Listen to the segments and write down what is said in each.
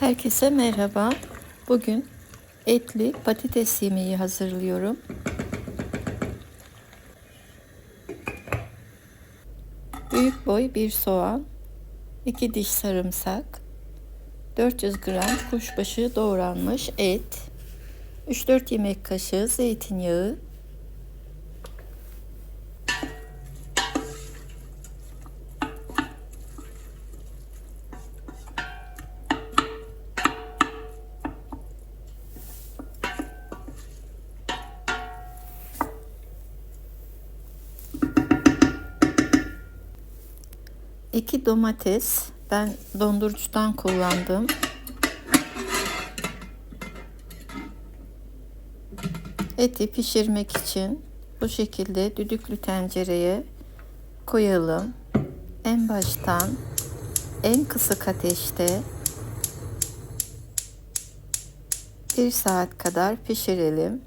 Herkese merhaba. Bugün etli patates yemeği hazırlıyorum. Büyük boy bir soğan, 2 diş sarımsak, 400 gram kuşbaşı doğranmış et, 3-4 yemek kaşığı zeytinyağı, iki domates ben dondurucudan kullandım. Eti pişirmek için bu şekilde düdüklü tencereye koyalım. En baştan en kısık ateşte bir saat kadar pişirelim.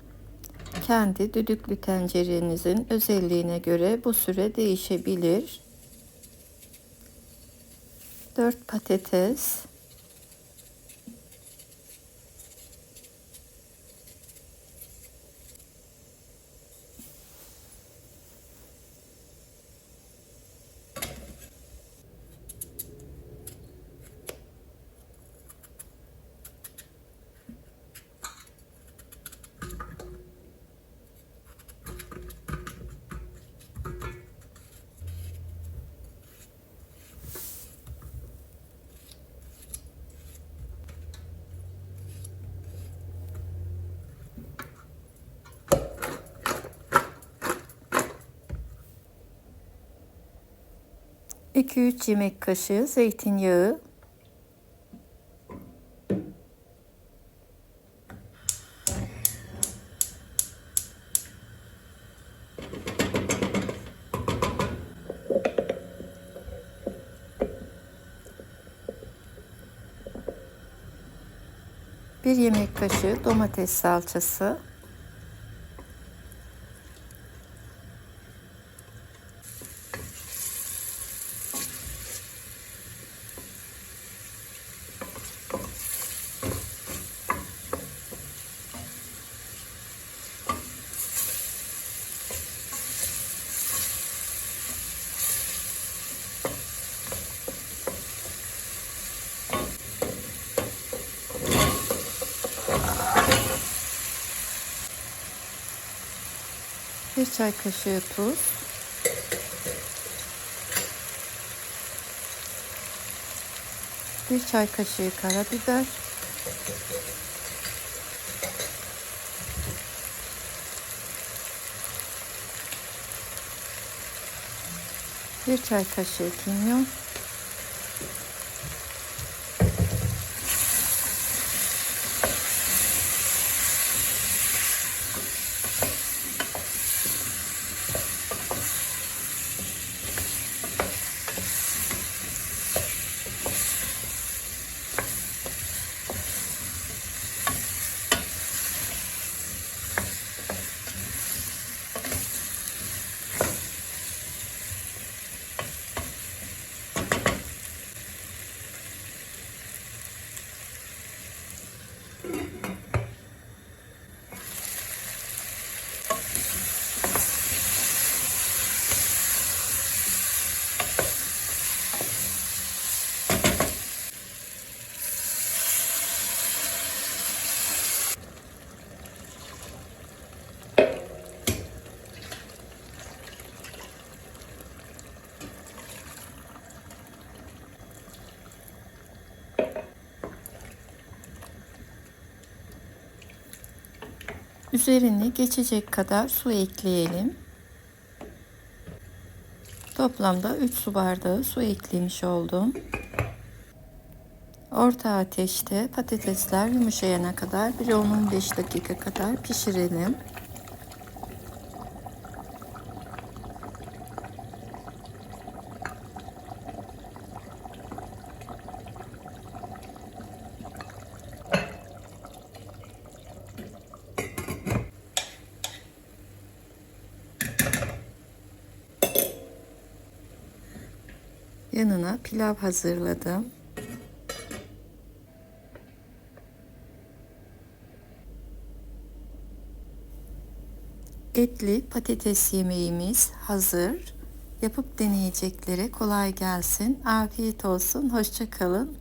Kendi düdüklü tencerenizin özelliğine göre bu süre değişebilir. 4 patates, iki üç yemek kaşığı zeytinyağı, bir yemek kaşığı domates salçası, bir çay kaşığı tuz, bir çay kaşığı karabiber, bir çay kaşığı kimyon, Üzerini geçecek kadar su ekleyelim. Toplamda 3 su bardağı su eklemiş oldum. Orta ateşte patatesler yumuşayana kadar bir 10-15 dakika kadar pişirelim. Yanına pilav hazırladım. Etli patates yemeğimiz hazır. Yapıp deneyeceklere kolay gelsin. Afiyet olsun. Hoşça kalın.